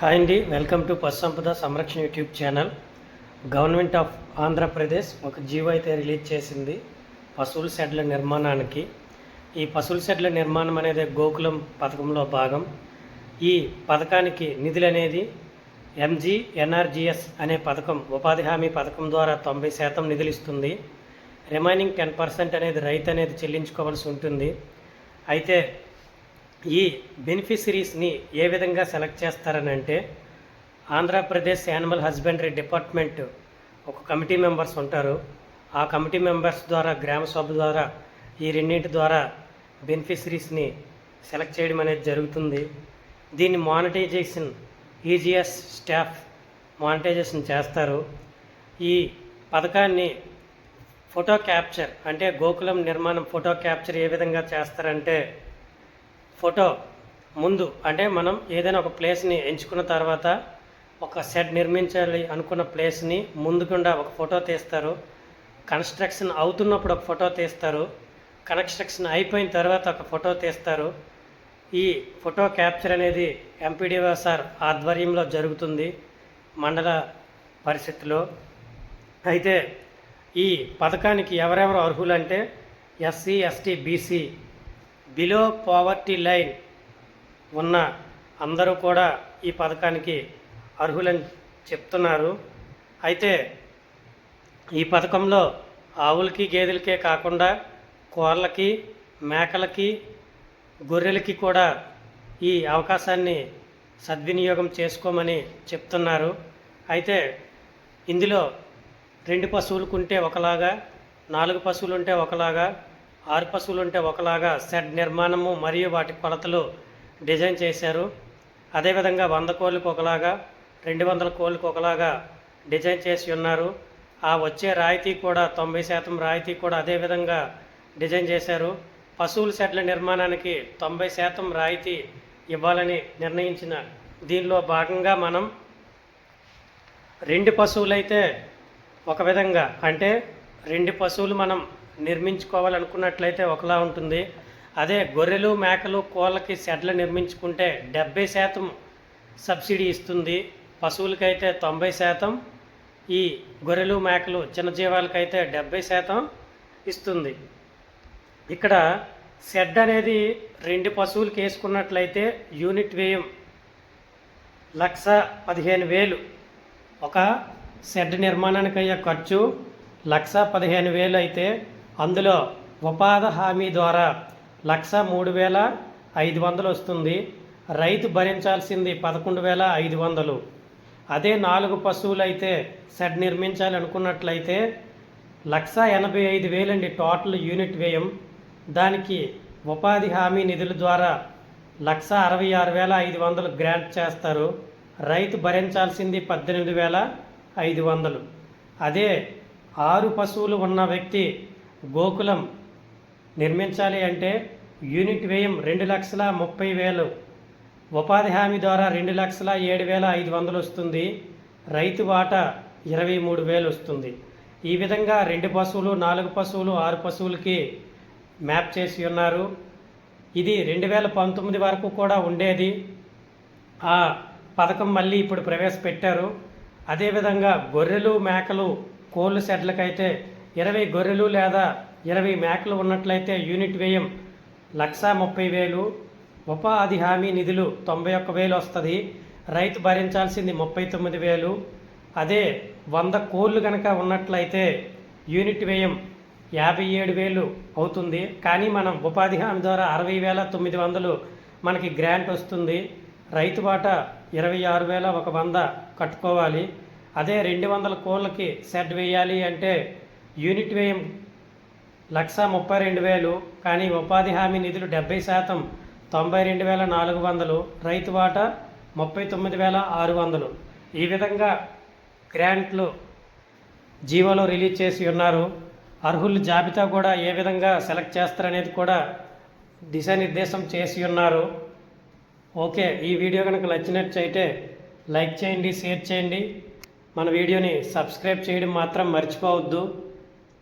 Hi అండి welcome to పశుసంపద సంరక్షణ YouTube channel. Government of Andhra Pradesh ఒక జీవో అయితే రిలీజ్ చేసింది పశువుల షెడ్ల నిర్మాణానికి. ఈ పశువుల షెడ్ల నిర్మాణం అనేది గోకులం పథకంలో భాగం. ఈ పథకానికి నిధులు అనేది ఎంజీ ఎన్ఆర్జిఎస్ అనే పథకం ఉపాధి హామీ పథకం ద్వారా తొంభై శాతం నిధులు ఇస్తుంది. రిమైనింగ్ టెన్ పర్సెంట్ అనేది రైతు అనేది చెల్లించుకోవాల్సి ఉంటుంది. అయితే ఈ బెనిఫిషరీస్ని ఏ విధంగా సెలెక్ట్ చేస్తారని అంటే ఆంధ్రప్రదేశ్ యానిమల్ హస్బెండరీ డిపార్ట్మెంట్ ఒక కమిటీ మెంబర్స్ ఉంటారు. ఆ కమిటీ మెంబర్స్ ద్వారా గ్రామ సభ ద్వారా ఈ రెండింటి ద్వారా బెనిఫిషరీస్ని సెలెక్ట్ చేయడం అనేది జరుగుతుంది. దీన్ని మానిటైజేషన్ ఈజీఎస్ స్టాఫ్ మానిటైజేషన్ చేస్తారు. ఈ పథకాన్ని ఫోటో క్యాప్చర్ అంటే గోకులం నిర్మాణం ఫోటో క్యాప్చర్ ఏ విధంగా చేస్తారంటే ఫోటో ముందు అంటే మనం ఏదైనా ఒక ప్లేస్ని ఎంచుకున్న తర్వాత ఒక సెట్ నిర్మించాలి అనుకున్న ప్లేస్ని ముందుకుండా ఒక ఫోటో తీస్తారు. కన్స్ట్రక్షన్ అవుతున్నప్పుడు ఒక ఫోటో తీస్తారు. కన్స్ట్రక్షన్ అయిపోయిన తర్వాత ఒక ఫోటో తీస్తారు. ఈ ఫోటో క్యాప్చర్ అనేది ఎంపీడీఓ సార్ ఆధ్వర్యంలో జరుగుతుంది మండల పరిస్థితిలో అయితే ఈ పథకానికి ఎవరెవరు అర్హులంటే SC ST BC below poverty line ఉన్న అందరూ కూడా ఈ పథకానికి అర్హులని చెప్తున్నారు. అయితే ఈ పథకంలో ఆవులకి గేదెలకే కాకుండా కోళ్ళకి మేకలకి గొర్రెలకి కూడా ఈ అవకాశాన్ని సద్వినియోగం చేసుకోమని చెప్తున్నారు. అయితే ఇందులో రెండు పశువులు ఉంటే ఒకలాగా నాలుగు పశువులు ఉంటే ఒకలాగా ఆరు పశువులు ఉంటే ఒకలాగా షెడ్ నిర్మాణము మరియు వాటి కొలతలు డిజైన్ చేశారు. అదేవిధంగా వంద కోళ్ళకు ఒకలాగా రెండు వందల కోళ్ళకు ఒకలాగా డిజైన్ చేసి ఉన్నారు. ఆ వచ్చే రాయితీ కూడా తొంభై శాతం రాయితీ కూడా అదేవిధంగా డిజైన్ చేశారు. పశువుల షెడ్ల నిర్మాణానికి తొంభై శాతం రాయితీ ఇవ్వాలని నిర్ణయించిన దీనిలో భాగంగా మనం రెండు పశువులైతే ఒక విధంగా అంటే రెండు పశువులు మనం నిర్మించుకోవాలనుకున్నట్లయితే ఒకలా ఉంటుంది. అదే గొర్రెలు మేకలు కోళ్ళకి షెడ్లు నిర్మించుకుంటే డెబ్బై శాతం సబ్సిడీ ఇస్తుంది. పశువులకైతే తొంభై శాతం ఈ గొర్రెలు మేకలు చిన్న జీవాలకైతే డెబ్బై శాతం ఇస్తుంది. ఇక్కడ షెడ్ అనేది రెండు పశువులకి వేసుకున్నట్లయితే యూనిట్ వ్యయం లక్ష పదిహేను వేలు. ఒక షెడ్ నిర్మాణానికి అయ్యే ఖర్చు లక్ష పదిహేను వేలు అయితే అందులో ఉపాధి హామీ ద్వారా లక్ష మూడు వేల ఐదు వందలు వస్తుంది. రైతు భరించాల్సింది పదకొండు వేల ఐదు వందలు. అదే నాలుగు పశువులు అయితే షెడ్ నిర్మించాలి అనుకున్నట్లయితే లక్ష ఎనభై ఐదు వేలండి టోటల్ యూనిట్ వ్యయం. దానికి ఉపాధి హామీ నిధుల ద్వారా లక్ష అరవై ఆరు వేల ఐదు వందలు గ్రాంట్ చేస్తారు. రైతు భరించాల్సింది పద్దెనిమిది వేల ఐదు వందలు. అదే ఆరు పశువులు ఉన్న వ్యక్తి గోకులం నిర్మించాలి అంటే యూనిట్ వ్యయం రెండు లక్షల ముప్పై వేలు. ఉపాధి హామీ ద్వారా రెండు లక్షల ఏడు వేల ఐదు వందలు వస్తుంది. రైతు వాటా ఇరవై మూడు వేలు వస్తుంది. ఈ విధంగా రెండు పశువులు నాలుగు పశువులు ఆరు పశువులకి మ్యాప్ చేసి ఉన్నారు. ఇది రెండు వేల పంతొమ్మిది వరకు కూడా ఉండేది. ఆ పథకం మళ్ళీ ఇప్పుడు ప్రవేశపెట్టారు. అదేవిధంగా గొర్రెలు మేకలు కోళ్ళు షెడ్లకైతే ఇరవై గొర్రెలు లేదా ఇరవై మేకలు ఉన్నట్లయితే యూనిట్ వ్యయం లక్ష ముప్పై వేలు. ఉపాధి హామీ నిధులు తొంభై ఒక్క వేలు వస్తుంది. రైతు భరించాల్సింది ముప్పై తొమ్మిది వేలు. అదే వంద కోళ్ళు కనుక ఉన్నట్లయితే యూనిట్ వ్యయం యాభై ఏడు వేలు అవుతుంది. కానీ మనం ఉపాధి హామీ ద్వారా అరవై వేల తొమ్మిది వందలు మనకి గ్రాంట్ వస్తుంది. రైతు బాట ఇరవై ఆరు వేల ఒక వంద కట్టుకోవాలి. అదే రెండు వందల కోళ్ళకి షెడ్ వేయాలి అంటే యూనిట్ వ్యయం లక్ష ముప్పై రెండు వేలు కానీ ఉపాధి హామీ నిధులు డెబ్బై శాతం తొంభై రెండు వేల నాలుగు వందలు రైతు వాటా ముప్పై తొమ్మిది వేల ఆరు వందలు. ఈ విధంగా గ్రాంట్లు జీవోలో రిలీజ్ చేసి ఉన్నారు. అర్హుల జాబితా కూడా ఏ విధంగా సెలెక్ట్ చేస్తారనేది కూడా దిశానిర్దేశం చేసి ఉన్నారు. ఓకే ఈ వీడియో కనుక నచ్చినట్లయితే లైక్ చేయండి షేర్ చేయండి. మన వీడియోని సబ్స్క్రైబ్ చేయడం మాత్రం మర్చిపోవద్దు.